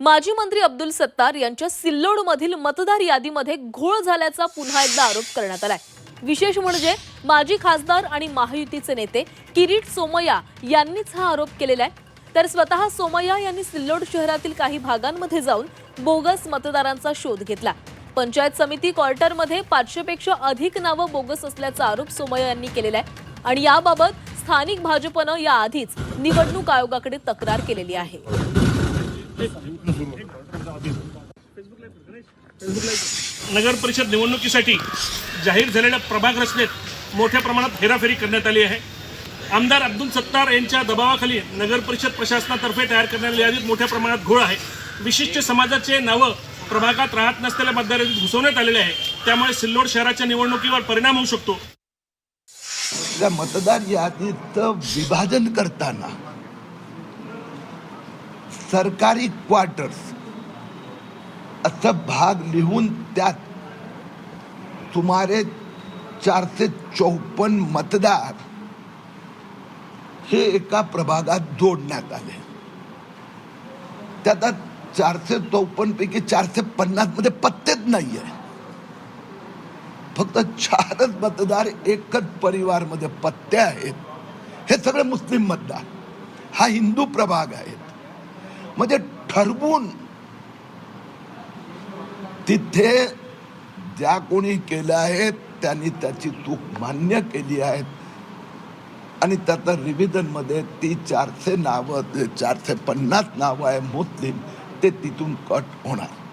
माजी मंत्री अब्दुल सत्तार यांच्या सिल्लोडमधील मतदार यादीमध्ये घोळ झाल्याचा पुन्हा एकदा आरोप करण्यात आलाय. विशेष म्हणजे माजी खासदार आणि महायुतीचे नेते किरीट सोमय्या यांनीच हा आरोप केलेला आहे. तर स्वतः सोमय्या यांनी सिल्लोड शहरातील काही भागांमध्ये जाऊन बोगस मतदारांचा शोध घेतला. पंचायत समिती क्वार्टरमध्ये पाचशेपेक्षा अधिक नावं बोगस असल्याचा आरोप सोमय्या यांनी केलेला आहे. आणि याबाबत स्थानिक भाजपनं याआधीच निवडणूक आयोगाकडे तक्रार केलेली आहे. नगर परिषद निवडणुकीसाठी जाहीर झालेल्या प्रभाग रचनेत मोठ्या प्रमाणात हेराफेरी करण्यात आली आहे. आमदार अब्दुल सत्तार यांच्या दबावाखाली नगर परिषद प्रशासनातर्फे तयार करण्यात आलेल्या यादीत मोठ्या प्रमाणात घोळ आहे. विशिष्ट समाजाचे नावं प्रभागात राहत नसलेल्या मतदार यादीत घुसवण्यात आलेले आहे. त्यामुळे सिल्लोड शहराच्या निवडणुकीवर परिणाम होऊ शकतो. मतदार यादीत विभाजन करताना सरकारी क्वार्टर्स असं भाग लिहून त्यात सुमारे चारशे चौपन्न मतदार हे एका प्रभागात जोडण्यात आले. त्यात चारशे चौपन्न पैकी चारशे पन्नासमध्ये पत्तेच नाहीये. फक्त चारच मतदार एकच परिवारमध्ये पत्ते आहेत. हे सगळे मुस्लिम मतदार. हा हिंदू प्रभाग आहे. म्हणजे ठरवून तिथे ज्या कोणी केल्या आहेत त्यांनी त्याची चूक मान्य केली आहे. आणि त्याचं रिव्हिजनमध्ये ती चारशे नावं चारशे पन्नास नावं आहे मुस्लिम ते तिथून कट होणार.